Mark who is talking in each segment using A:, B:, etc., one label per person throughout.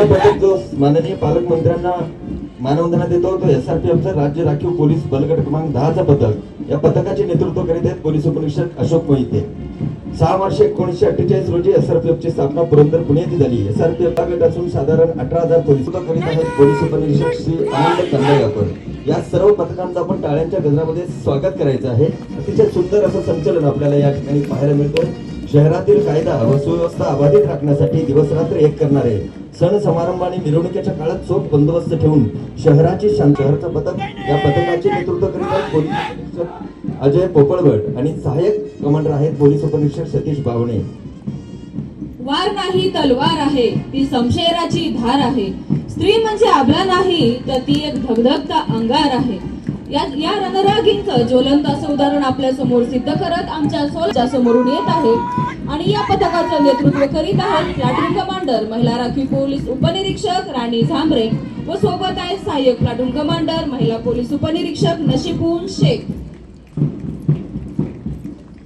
A: पहिला पथक जो माननीय पालकमंत्र्यांना मानवंदना देतो तो एस आर पी एफचा राज्य राखीव पोलीस बलगट क्रमांक दहाचा पथक. या पथकाचे नेतृत्व करीत आहेत पोलीस उपनिरीक्षक अशोक मोहिते. सहा मार्च एकोणीसशे अठ्ठेचाळीस रोजी एस आर पी एफची स्थापना पुरंदर पुणे येथे झाली. एस आर पी एफ गट असून साधारण अठरा हजार पोलीस करीत आहेत पोलीस उपनिरीक्षक श्री आनंद कंदायाकर या सर्व पथकांचं आपण टाळ्यांच्या गजरामध्ये स्वागत करायचं आहे. अतिशय सुंदर असं संचलन आपल्याला या ठिकाणी पाहायला मिळतं शहरातील कायदा व सुव्यवस्था अबाधित राखण्यासाठी दिवसरात्र एक करणारे सण समारंभ आणि मिरवणुकीच्या काळात चोख बंदोबस्त ठेवून शहराची शहराचं पथक या पथकाचे नेतृत्व करीत आहेत पोलीस उपनिरीक्षक अजय पोपळगट आणि सहाय्यक कमांडर आहेत पोलीस उपनिरीक्षक सतीश बावणे.
B: वार नाही तलवार आहे ती समशेराची धार आहे. स्त्री म्हणजे आबला नाही तर ती एक धगधगता अंगार आहे. या या रणरागींचं ज्वलंत असं उदाहरण आपल्यासमोर सिद्ध करत आमच्या सोलच्या समोरून येत आहे. आणि या पथकाचं नेतृत्व करीत आहेत प्लाटून कमांडर महिला राखीव पोलीस उपनिरीक्षक राणी झांबरे व सोबत आहेत सहाय्यक प्लाटून कमांडर महिला पोलीस उपनिरीक्षक नशीबून शेख.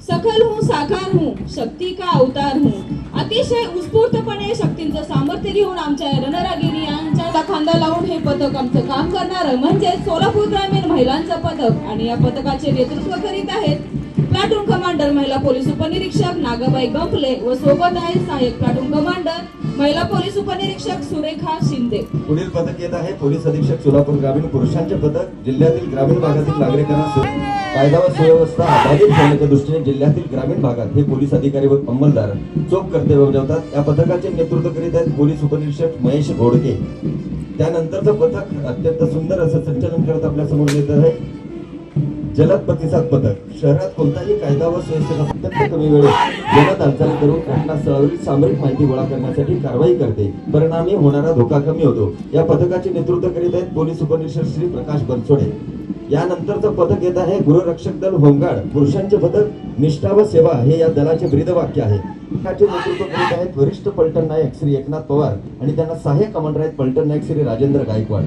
B: सकल हूँ साकार हूँ शक्ती का अवतार हूँ? अतिशय उत्स्फूर्तपणे शक्तींचं सामर्थ्य घेऊन आमच्या रणरागिरी यांच्या खांदा लावून हे पथक आमचं काम करणार म्हणजे सोलापूर ग्रामीण महिलांचं पथक. आणि या पथकाचे नेतृत्व करीत आहेत प्लाटून कमांडर महिला पोलीस उपनिरीक्षक नागाबाई गंपले व सोबत आहेत सहाय्यक प्लाटून कमांडर महिला पोलीस उपनिरीक्षक सुरेखा शिंदे.
A: पुढील पथक येत आहे. पोलीस अधीक्षक सोलापूर ग्रामीण पुरुषांचे पथक. जिल्ह्यातील ग्रामीण भागातील नागरिकांना कायदा व सुव्यवस्था अबाधित ठेवण्याच्या दृष्टीने जिल्ह्यातील ग्रामीण भागात हे पोलीस अधिकारी व अंमलदार चोख कर्तव्य बजावतात. या पथकाचे नेतृत्व करीत आहेत पोलीस उपनिरीक्षक महेश घोडके. त्यानंतरचं पथक अत्यंत सुंदर असं संचलन करत आपल्यासमोर येत आहे. जलद प्रतिसाद पथक शहरात कोणताही कायदा व सुव्यवस्थेचा अत्यंत कमी वेळेत जलद हालचाली करून घटनास्थळावरील सामरिक माहिती गोळा करण्यासाठी कारवाई करते. परिणामी होणारा धोका कमी होतो. या पथकाचे नेतृत्व करीत आहेत पोलीस उपनिरीक्षक श्री प्रकाश बनसोडे. यानंतरचं पथक येत आहे गृहरक्षक दल होमगार्ड. पुरुषांचे पथक निष्ठा व सेवा हे या दलाचे ब्रीदवाक्य आहे. पथकाचे नेतृत्व करीत आहेत वरिष्ठ पलटण नायक श्री एकनाथ पवार आणि त्यांना सहाय्यक कमांडर आहेत पलटण नायक श्री राजेंद्र गायकवाड.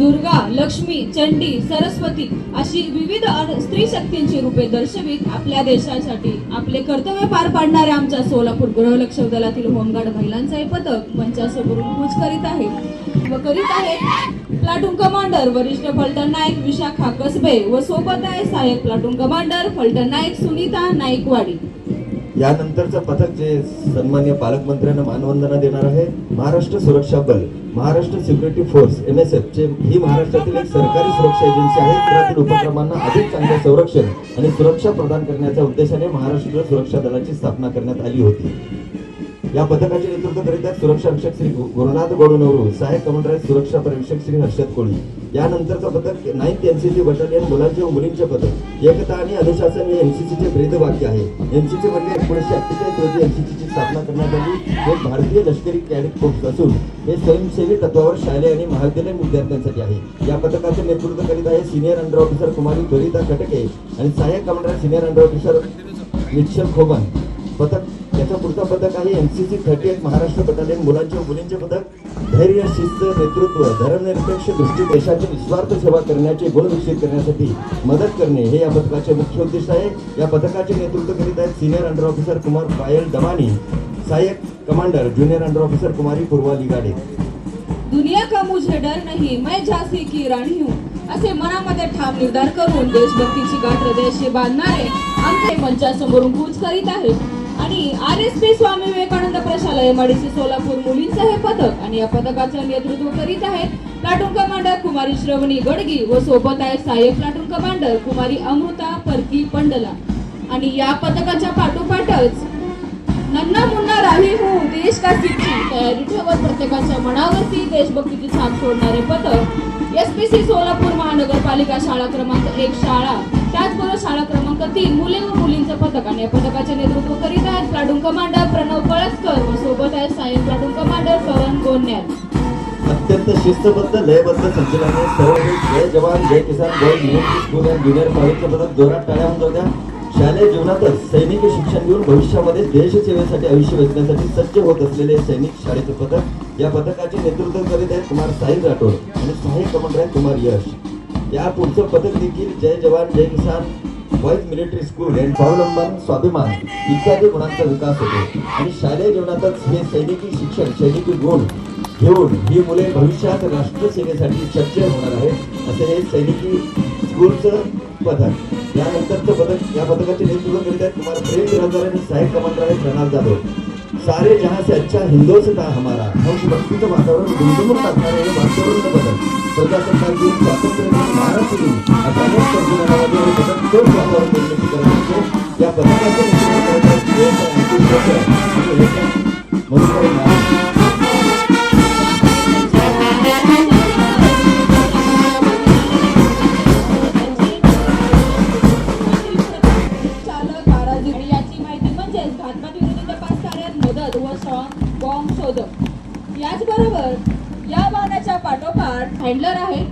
B: दुर्गा लक्ष्मी चंडी सरस्वती अशी विविध स्त्री शक्तींची रूपे दर्शवित आपल्या देशासाठी. आपले कर्तव्य पार पाडणाऱ्या आमच्या सोलापूर गृहलक्ष दलातील होमगार्ड महिलांचा हे पथक मंचासमोरून कूच करीत आहे व करीत आहे. प्लाटून कमांडर वरिष्ठ फलटण नाईक विशाखा कसबे व सोबत आहे सहाय्यक प्लाटून कमांडर फलटण नाईक सुनीता नाईकवाडी.
A: यानंतरचं पथक जे सन्मान्य पालकमंत्र्यांना मानवंदना देणार आहे महाराष्ट्र सुरक्षा बल Maharashtra security force M S F चे ही महाराष्ट्रातील एक सरकारी सुरक्षा एजन्सी आहे त्यातील उपक्रमांना अधिक चांगले संरक्षण आणि सुरक्षा प्रदान करण्याच्या उद्देशाने महाराष्ट्र सुरक्षा दलाची स्थापना करण्यात आली होती. या पथकाचे नेतृत्व करीत आहेत सुरक्षा रक्षक श्री गुरुनाथ गोडनवरू सहाय्यक कमांडर आहेत सुरक्षा परीक्षक श्री हर्षद कोळी. यानंतरचा पथक नाईन्थ एनसीसी बटालियन मुलांचे व मुलींचे पथक एकता आणि अनुशासन हे एन सी एनसीसीचे ब्रीदवाक्य आहे. एन सी सी म्हणजे एकोणीसशे अठ्ठेचाळीस रोजी एन सी सीची स्थापना करण्यात आली हे भारतीय लष्करी कॅडेट फोर्स असून हे स्वयंसेवी तत्वावर शालेय आणि महाविद्यालयीन विद्यार्थ्यांसाठी आहे. या पथकाचे नेतृत्व करीत आहे senior under officer Kumari Twarita Khatke आणि सहाय्यक commander senior under officer Mikshal Khoban पथक त्याचा पुढचा पथक आहे N C C thirty eight Maharashtra battalion मुलांचे व मुलींचे पदक. धैर्य शिस्त नेतृत्व धर्मनिरपेक्ष दृष्टी देशाची निस्वार्थ सेवा करण्याचे गुण विकसित करण्यासाठी मदत करणे हे या पथकाचे मुख्य उद्दिष्ट आहे. या पथकाचे नेतृत्व करीत आहेत senior under officer Kumar Payal Damani सहाय्यक commander junior under officer Kumari Purva Ligade
B: दुनिया का मुझे डर नहीं मैं झांसी की राणी हूँ. असे मनामध्ये ठाम निर्धार करून देशभक्तीची गाठ हृदयाशी बांधणारे आमचे मंचासमोरून कूच करीत आहेत. आणि R S P Swami Vivekanand प्रशाला माडीचे सोलापूर मुलींचं हे पथक आणि या पथकाचं नेतृत्व करीत आहेत. प्लाटून कमांडर कुमारी श्रवणी गडगी व सोबत आहेत सहाय्यक प्लाटून कमांडर कुमारी अमृता परकी पंडला. आणि या पथकाच्या पाठोपाठच नन्ना मुन्ना राही हूँ देश का सिक्की तयारी ठेवत प्रत्येकाच्या मनावरती देशभक्तीची छाप सोडणारे पथक एस सोलापूर महानगरपालिका शाळा क्रमांक एक शाळा. त्याचबरोबर शाळा क्रमांक तीन मुले व मुलींचं पथक. आणि या पथकाचे नेतृत्व करीत आहेत प्लाटून कमांडर प्रणव कळसकर व सोबत आहेत सायन प्लाटून कमांडर पवन गोन्यार
A: अत्यंत शिस्तबद्ध लयबद्ध संचलनाने सर्व जय जवान जय किसान जय युनिव्हर्सिटी स्कूल अँड ज्युनियर कॉलेजच्या पदक जोरात टाळ्या होऊन जाऊ द्या शालेय जीवनातच सैनिकी शिक्षण घेऊन भविष्यामध्ये देशसेवेसाठी आयुष्य वेचण्यासाठी सज्ज होत असलेले सैनिक शाळेचे पथक या पथकाचे नेतृत्व करीत आहेत कुमार साहिल राठोड आणि सहाय्यक कमांडर आहे कुमार यश. या पुढचं पथक देखील Jai Jawan Jai Kisan boys military school आणि स्वावलंबन स्वाभिमान इत्यादी गुणांचा विकास होतो. आणि शालेय जीवनातच हे सैनिकी शिक्षण सैनिकी गुण घेऊन ही मुले भविष्यात राष्ट्रसेवेसाठी सज्ज होणार आहेत असे हे सैनिकी स्कूलचं पथक. यानंतर पथकाचे नेतृत्व करीत आहेत कुमार प्रेम बिराजदार आणि साहेब कमांडर आहेत प्रणव जाधव. सारे जहां से अच्छा हिंदुस्तान हमारा. देशभक्तीचं वातावरण गुंतवून टाकणारे हे वातावरण बदल. प्रजासत्ताक दिन स्वातंत्र्य दिन महाराष्ट्र दिन. अशा या पथकाचे
B: मदत बॉम्ब शोधक याचबरोबर या वाहनाच्या पाठोपाठ हँडलर आहे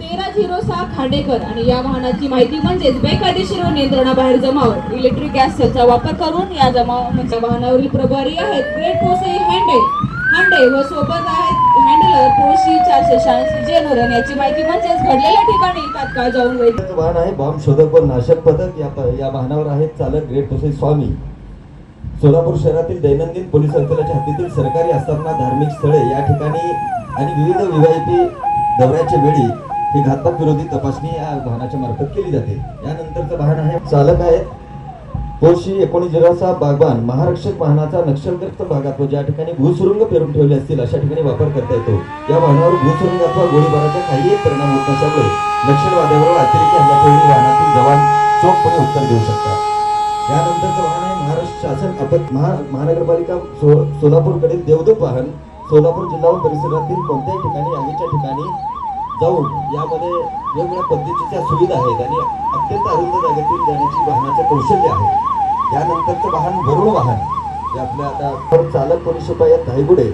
B: तेरा झिरो सहा खांडेकर. आणि या वाहनाची माहिती म्हणजेच बेकायदेशीर व नियंत्रणाबाहेर जमावर इलेक्ट्रिक गॅस सेलचा वापर करून या जमाव म्हणजे वाहनावरील प्रभारी आहेत. ग्रेट पोसे हँडे हांडे व सोबत आहेत हँडलर पोशी चारशे शहाऐंशी जेनोरन याची माहिती म्हणजेच घडलेल्या ठिकाणी तात्काळ जाऊन
A: वाहन आहे. बॉम्ब शोधक व नाशक पथक या या वाहनावर आहेत. चालक ग्रेट पोसे स्वामी. सोलापूर शहरातील दैनंदिन पोलीस अंतराच्या हद्दीतील सरकारी आस्थापना धार्मिक स्थळे या ठिकाणी आणि विविध विवाहिती दौऱ्याच्या वेळी ही घातपात विरोधी तपासणी या वाहनाच्या मार्फत केली जाते. यानंतरचं वाहन आहे चालक आहे पोशी एकोणीस सहा बागबान महारक्षक वाहनाचा नक्षलग्रस्त भागात व ज्या ठिकाणी भूसुरुंग पेरून ठेवले असतील अशा ठिकाणी वापर करता येतो. या वाहनावर भूसुरुंग अथवा गोळीबाराचा काहीही परिणाम होत नसल्यामुळे नक्षलवाद्यावर अतिरेकी हल्ल्याच्या वेळी वाहनातील जवान चोखपणे उत्तर देऊ शकतात. यानंतरचं वाहन आहे महाराष्ट्र शासन आपत महा महानगरपालिका सो सोलापूरकडील देवदेव वाहन सोलापूर जिल्हा व परिसरातील कोणत्याही ठिकाणी आगीच्या ठिकाणी जाऊन यामध्ये वेगवेगळ्या पद्धतीच्या सुविधा आहेत आणि अत्यंत अरुंद जागेतील जाण्याची वाहनाचे कौशल्य आहे. यानंतरचं वाहन वरुण वाहन जे आपल्या आता पर चालक पोलीस शिपाई धायगुडे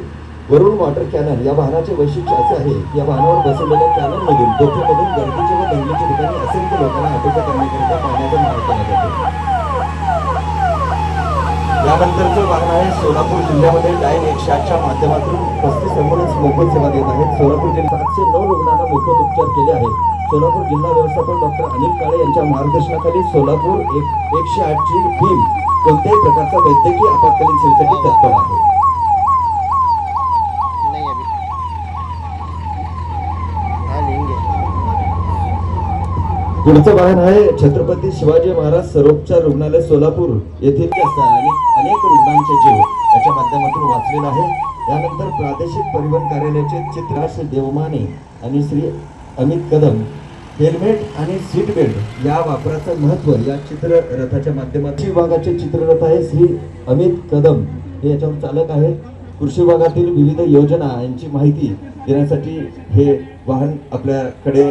A: वरुण वॉटर कॅनल या वाहनाचे वैशिष्ट्य असे आहे की या वाहनावर बसवलेल्या कॅनलमधून डोक्यामधून गर्दीचे व दंगलीच्या ठिकाणी असंख्य लोकांना आटोक्या करण्याकरिता पाण्याचा मार्ग केला जातो यानंतरचं वाहन आहे. सोलापूर जिल्ह्यामध्ये डायल एकशे आठच्या माध्यमातून पस्तीस ॲम्ब्युलन्स मोफत सेवा देत आहेत. सोलापूर जिल्ह्यात सातशे नऊ रुग्णांना मोफत उपचार केले आहेत. सोलापूर जिल्हा व्यवस्थापक डॉक्टर अनिल काळे यांच्या मार्गदर्शनाखाली सोलापूर एक एकशे आठची टीम कोणत्याही प्रकारचा वैद्यकीय आपत्कालीन सेवेसाठी तत्पर आहे
C: नहीं अभी हाँ लेंगे
A: पुढचं वाहन आहे छत्रपती शिवाजी महाराज सरोपचार रुग्णालय सोलापूर येथील अनेक रुग्णांचे जीव याच्या माध्यमातून वाचलेला आहे. त्यानंतर प्रादेशिक परिवहन कार्यालयाचे चित्र श्री देवमाने आणि श्री अमित कदम हेल्मेट आणि सीट बेल्ट या वापराचं महत्त्व या चित्ररथाच्या माध्यमातून विभागाचे चित्ररथ आहे. श्री अमित कदम हे याच्यावर चालक आहे. कृषी विभागातील विविध योजना यांची माहिती देण्यासाठी हे वाहन आपल्याकडे